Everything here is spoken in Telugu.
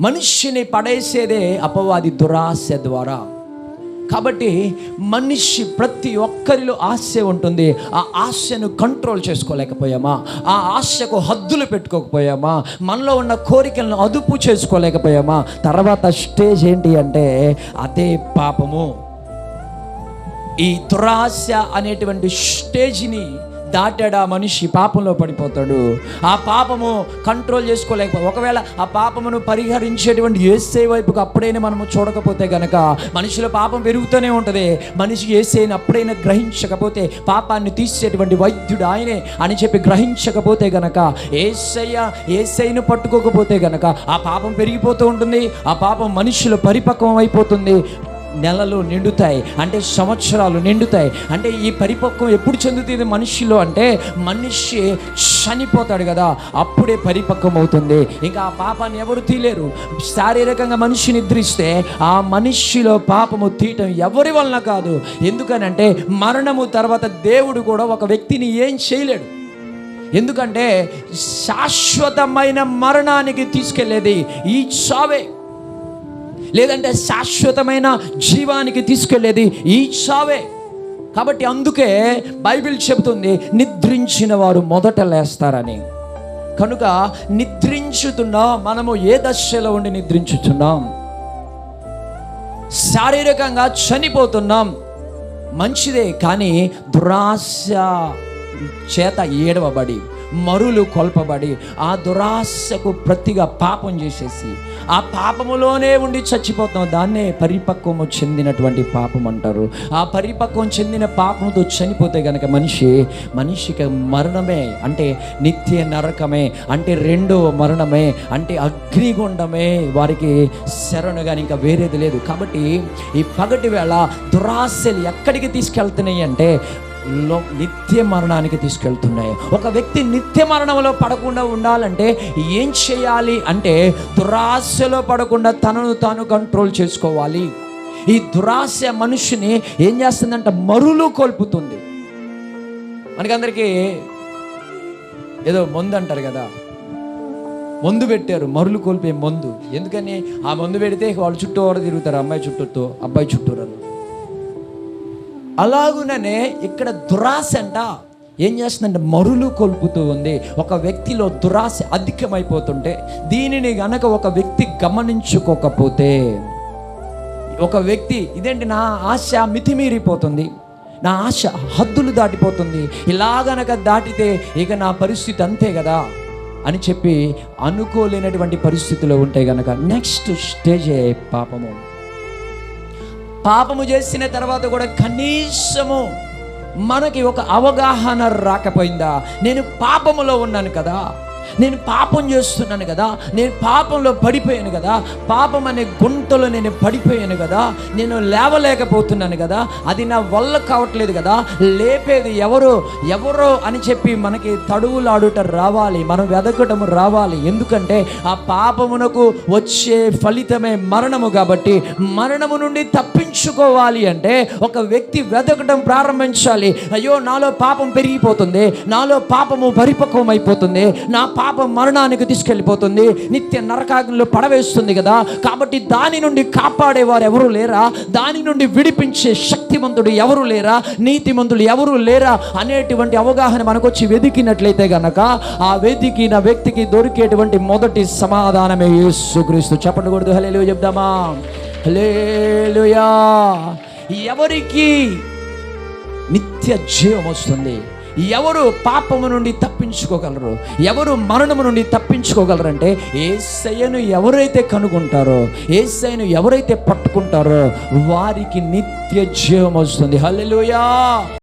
మనిషిని పడేసేదే అపవాది దురాశ ద్వారా. కాబట్టి మనిషి ప్రతి ఒక్కరిలో ఆశ ఉంటుంది. ఆ ఆశను కంట్రోల్ చేసుకోలేకపోయామా? ఆ ఆశకు హద్దులు పెట్టుకోకపోయామా? మనలో ఉన్న కోరికలను అదుపు చేసుకోలేకపోయామా? తర్వాత స్టేజ్ ఏంటి అంటే అదే పాపము. ఈ దురాశ అనేటువంటి స్టేజ్ని దాటాడు ఆ మనిషి పాపంలో పడిపోతాడు. ఆ పాపము కంట్రోల్ చేసుకోలేకపో ఒకవేళ ఆ పాపమును పరిహరించేటువంటి ఏసే వైపుకు అప్పుడైనా మనము చూడకపోతే గనక మనిషిలో పాపం పెరుగుతూనే ఉంటుంది. మనిషి ఏసైని అప్పుడైనా గ్రహించకపోతే పాపాన్ని తీసేటువంటి వైద్యుడు ఆయనే అని చెప్పి గ్రహించకపోతే గనక ఏసయ్య ఏసైను పట్టుకోకపోతే గనక ఆ పాపం పెరిగిపోతూ ఉంటుంది ఆ పాపం మనిషిలో పరిపక్వం అయిపోతుంది. నెలలు నిండుతాయి. అంటే సంవత్సరాలు నిండుతాయి. అంటే ఈ పరిపక్వం ఎప్పుడు చెందుతుంది మనిషిలో అంటే మనిషి చనిపోతాడు కదా అప్పుడే పరిపక్వం అవుతుంది. ఇంకా ఆ పాపాన్ని ఎవరు తీలేరు. శారీరకంగా మనిషి నిద్రిస్తే ఆ మనిషిలో పాపము తీయటం ఎవరి వలన కాదు. ఎందుకనంటే మరణము తర్వాత దేవుడు కూడా ఒక వ్యక్తిని ఏం చేయలేడు. ఎందుకంటే శాశ్వతమైన మరణానికి తీసుకెళ్ళేది ఈ చావే. లేదంటే శాశ్వతమైన జీవానికి తీసుకెళ్ళేది ఈ చావే. కాబట్టి అందుకే బైబిల్ చెబుతుంది నిద్రించిన వారు మొదట లేస్తారని. కనుక నిద్రించుతున్నా మనము ఏ దశలో ఉండి నిద్రించుతున్నాం? శారీరకంగా చనిపోతున్నాం. మంచిదే కానీ దురాశ చేత ఏడవబడి మరులు కొల్పబడి ఆ దురాశకు ప్రతిగా పాపం చేసేసి ఆ పాపములోనే ఉండి చచ్చిపోతాం. దాన్నే పరిపక్వము చెందినటువంటి పాపం అంటారు. ఆ పరిపక్వం చెందిన పాపంతో చనిపోతే గనక మనిషి మనిషికి మరణమే అంటే నిత్య నరకమే అంటే రెండో మరణమే అంటే అగ్నిగుండమే వారికి శరణు కానీ ఇంకా వేరేది లేదు. కాబట్టి ఈ పగటి వేళ దురాశలు ఎక్కడికి తీసుకెళ్తున్నాయి అంటే నిత్య మరణానికి తీసుకెళ్తున్నాయి. ఒక వ్యక్తి నిత్య మరణంలో పడకుండా ఉండాలంటే ఏం చేయాలి అంటే దురాశలో పడకుండా తనను తాను కంట్రోల్ చేసుకోవాలి. ఈ దురాశ మనుషుని ఏం చేస్తుందంటే మరులు కోల్పుతుంది. మనకందరికీ ఏదో మందు అంటారు కదా. మందు పెట్టారు మరులు కోల్పోయే మందు. ఎందుకని? ఆ మందు పెడితే వాళ్ళు చుట్టూ ఎవరు తిరుగుతారు అమ్మాయి చుట్టూతో అబ్బాయి చుట్టూరు అలాగుననే ఇక్కడ దురాశ అంట. ఏం చేస్తుందంటే మరులు కొల్పుతూ ఉంది. ఒక వ్యక్తిలో దురాశ అధికమైపోతుంటే దీనిని గనక ఒక వ్యక్తి గమనించుకోకపోతే ఒక వ్యక్తి ఇదేంటి నా ఆశ మితిమీరిపోతుంది. నా ఆశ హద్దులు దాటిపోతుంది. ఇలా గనక దాటితే ఇక నా పరిస్థితి అంతే కదా అని చెప్పి అనుకోలేనటువంటి పరిస్థితిలో ఉంటే గనక నెక్స్ట్ స్టేజే పాపము. పాపము చేసిన తర్వాత కూడా కనీసము మనకి ఒక అవగాహన రాకపోయిందా? నేను పాపములో ఉన్నాను కదా. నేను పాపం చేస్తున్నాను కదా నేను పాపంలో పడిపోయాను కదా పాపం అనే గుంటలో నేను పడిపోయాను కదా నేను లేవలేకపోతున్నాను కదా అది నా వల్ల కావట్లేదు కదా లేపేది ఎవరు? ఎవరో అని చెప్పి మనకి తడువులాడుట రావాలి మనం వెదకటము రావాలి. ఎందుకంటే ఆ పాపమునకు వచ్చే ఫలితమే మరణము కాబట్టి మరణము నుండి తప్పించుకోవాలి అంటే ఒక వ్యక్తి వెదకటం ప్రారంభించాలి. అయ్యో నాలో పాపం పెరిగిపోతుంది నాలో పాపము పరిపక్వం అయిపోతుంది నా పాపం మరణానికి తీసుకెళ్ళిపోతుంది. నిత్య నరకాగ్నిలో పడవేస్తుంది కదా. కాబట్టి దాని నుండి కాపాడేవారు ఎవరు లేరా? దాని నుండి విడిపించే శక్తిమంతుడు ఎవరు లేరా? నీతిమంతుడు ఎవరు లేరా? అనేటువంటి అవగాహన మనకొచ్చి వెతికినట్లయితే గనక ఆ వెతికిన వ్యక్తికి దొరికేటువంటి మొదటి సమాధానమే యేసుక్రీస్తు. చెప్పండి కూడదు హలేలు చెప్దామా? హలేలుయా ఎవరికి? నిత్య జీవం వస్తుంది. ఎవరు పాపము నుండి తప్పించుకోగలరు? ఎవరు మరణము నుండి తప్పించుకోగలరంటే ఏసయ్యను ఎవరైతే కనుగొంటారో ఏసయ్యను ఎవరైతే పట్టుకుంటారో వారికి నిత్య జీవం వస్తుంది. హల్లెలూయా!